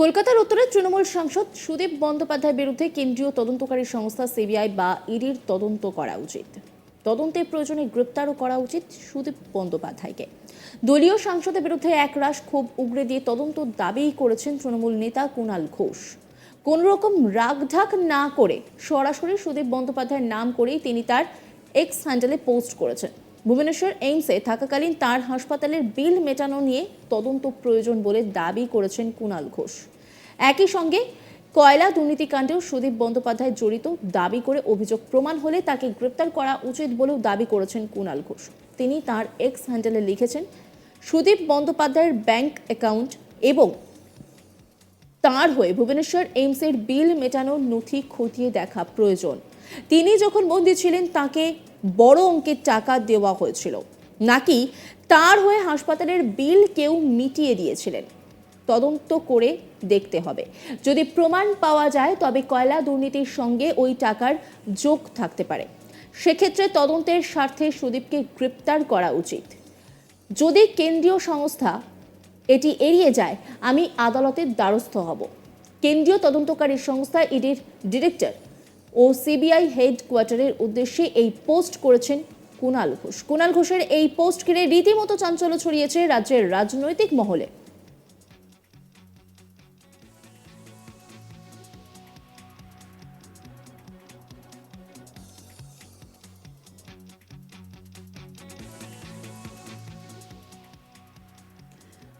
কলকাতার উত্তরে তৃণমূল সাংসদ সুদীপ বন্দ্যোপাধ্যায়ের বিরুদ্ধে কেন্দ্রীয় তদন্তকারী সংস্থা সিবিআই বা ইডির তদন্ত করা উচিত। তদন্তের প্রয়োজনে গ্রেপ্তারও করা উচিত সুদীপ বন্দ্যোপাধ্যায়কে। দলীয় সাংসদের বিরুদ্ধে একরাশ ক্ষোভ উগড়ে দিয়ে তদন্ত দাবি করেছেন তৃণমূল নেতা কুণাল ঘোষ। কোন রকম রাগঢাক না করে সরাসরি সুদীপ বন্দ্যোপাধ্যায়ের নাম করেই তিনি তার এক্স হ্যান্ডেলে পোস্ট করেছেন। ভুবনেশ্বর এইমসে থাকাকালীন তার হাসপাতালের বিল মেটানো নিয়ে তদন্ত প্রয়োজন বলে দাবি করেছেন কুণাল ঘোষ। একই সঙ্গে কয়লা দুর্নীতিকাণ্ডেও সুদীপ বন্দ্যোপাধ্যায় জড়িত দাবি করে অভিযোগ প্রমাণ হলে তাকে গ্রেপ্তার করা উচিত বলেও দাবি করেছেন কুণাল ঘোষ। তিনি তার এক্স হ্যান্ডেলে লিখেছেন, সুদীপ বন্দ্যোপাধ্যায়ের ব্যাংক অ্যাকাউন্ট এবং তাঁর হয়ে ভুবনেশ্বর এইমসের বিল মেটানোর নথি খতিয়ে দেখা প্রয়োজন। তিনি যখন বন্দী ছিলেন তাকে বড় অঙ্কের টাকা দেওয়া হয়েছিল। নাকি তার হয়ে হাসপাতালের বিল কেউ মিটিয়ে দিয়েছিলেন? তদন্ত করে দেখতে হবে। যদি প্রমাণ পাওয়া যায়, তবে কয়লা দুর্নীতির সঙ্গে ওই টাকার যোগ থাকতে পারে। সেক্ষেত্রে তদন্তের স্বার্থে সুদীপকে গ্রেপ্তার করা উচিত। যদি কেন্দ্রীয় সংস্থা এটি এড়িয়ে যায়, আমি আদালতের দ্বারস্থ হব। কেন্দ্রীয় তদন্তকারী সংস্থা ইডির ডিরেক্টর ও সিবিআই হেডকোয়ার্টারের উদ্দেশ্যে এই পোস্ট করেছেন কুণাল ঘোষ। কুণাল ঘোষের এই পোস্ট ঘিরে রীতিমতো চাঞ্চল্য ছড়িয়েছে রাজ্যের রাজনৈতিক মহলে।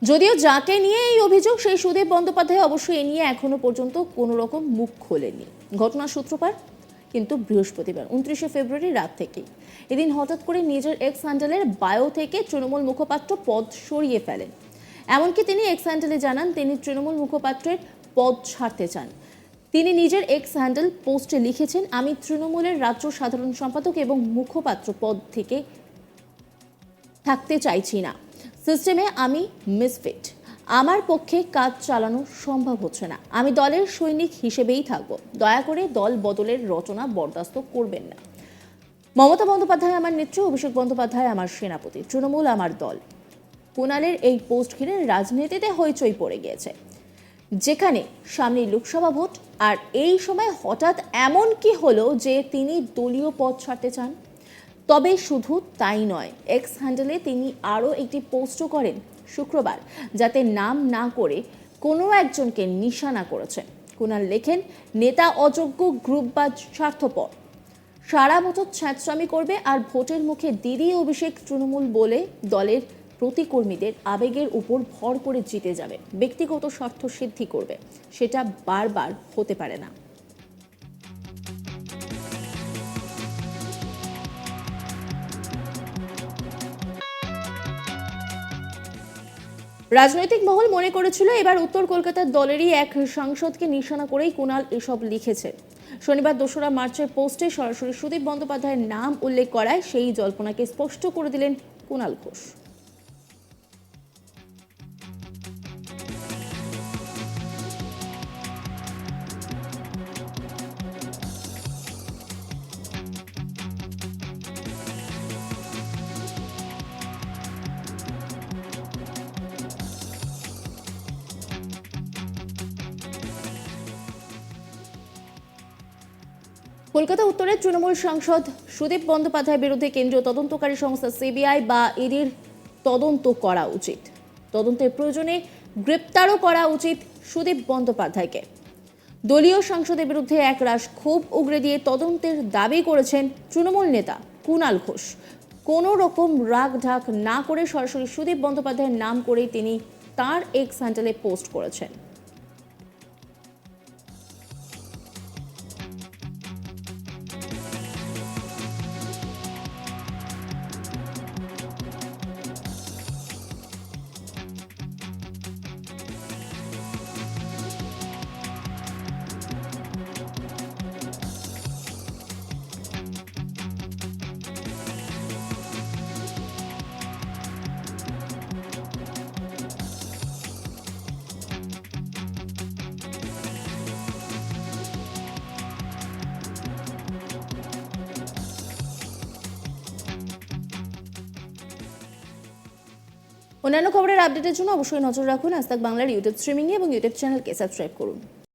যদিও যাকে নিয়ে এই অভিযোগ, সেই সুদীপ বন্দ্যোপাধ্যায় অবশ্যই এ নিয়ে এখনও পর্যন্ত কোনো রকম মুখ খোলেনি ঘটনার সূত্রপাত কিন্তু বৃহস্পতিবার, উনত্রিশে ফেব্রুয়ারি রাত থেকেই। এদিন হঠাৎ করে নিজের এক্স হ্যান্ডেলের বায়ো থেকে তৃণমূল মুখপাত্র পদ সরিয়ে ফেলেন। এমনকি তিনি এক্স হ্যান্ডেলে জানান, তিনি তৃণমূল মুখপাত্রের পদ ছাড়তে চান। তিনি নিজের এক্স হ্যান্ডেল পোস্টে লিখেছেন, আমি তৃণমূলের রাজ্য সাধারণ সম্পাদক এবং মুখপাত্র পদ থেকে থাকতে চাইছি না। সিস্টেমে আমি মিসফিট আমার পক্ষে কাজ চালানো সম্ভব হচ্ছে না। আমি দলের সৈনিক হিসেবেই থাকব। দয়া করে দল বদলের রচনা বরদাস্ত করবেন না। মমতা বন্দ্যোপাধ্যায় আমার নেত্রী, অভিষেক বন্দ্যোপাধ্যায় আমার সেনাপতি, তৃণমূল আমার দল। কুণালের এই পোস্ট ঘিরে রাজনীতিতে হইচই পড়ে গিয়েছে। যেখানে সামনে লোকসভা ভোট, আর এই সময় হঠাৎ এমন কি হলো যে তিনি দলীয় পদ ছাড়তে চান? তবে শুধু তাই নয় এক্স হ্যান্ডেলে তিনি আরও একটি পোস্টও করেন শুক্রবার, যাতে নাম না করে কোনো একজনকে নিশানা করেছেন কুণাল লেখেন, নেতা অযোগ্য গ্রুপ বা স্বার্থপর। সারা বছর ছ্যাঁচড়ামি করবে আর ভোটের মুখে দিদি অভিষেক তৃণমূল বলে দলের প্রতিকর্মীদের আবেগের উপর ভর করে জিতে যাবে। ব্যক্তিগত স্বার্থ সিদ্ধি করবে। সেটা বারবার হতে পারে না। রাজনৈতিক মহল মনে করেছিল এবার উত্তর কলকাতার দলেরই এক সাংসদকে নিশানা করেই কুণাল এসব লিখেছে। শনিবার দোসরা মার্চের পোস্টে সরাসরি সুদীপ বন্দ্যোপাধ্যায়ের নাম উল্লেখ করায় সেই জল্পনাকে স্পষ্ট করে দিলেন কুণাল ঘোষ। কলকাতা উত্তরের তৃণমূল সাংসদ সুদীপ বন্দ্যোপাধ্যায়ের বিরুদ্ধে কেন্দ্রীয় তদন্তকারী সংস্থা সিবিআই বা ইডির তদন্ত করা উচিত। তদন্তের প্রয়োজনে গ্রেপ্তারও করা উচিত সুদীপ বন্দ্যোপাধ্যায়কে। দলীয় সাংসদের বিরুদ্ধে একরাশ ক্ষোভ উগরে দিয়ে তদন্তের দাবি করেছেন তৃণমূল নেতা কুণাল ঘোষ। কোনো রকম রাগ ঢাক না করে সরাসরি সুদীপ বন্দ্যোপাধ্যায়ের নাম করেই তিনি তার এক্স হ্যান্ডেলে পোস্ট করেছেন। অন্যান্য খবরের আপডেটের জন্য অবশ্যই নজর রাখুন আজ বাংলার ইউটিউব স্ট্রিমিংয়ে এবং ইউটিউব চ্যানেলকে সাবস্ক্রাইব করুন।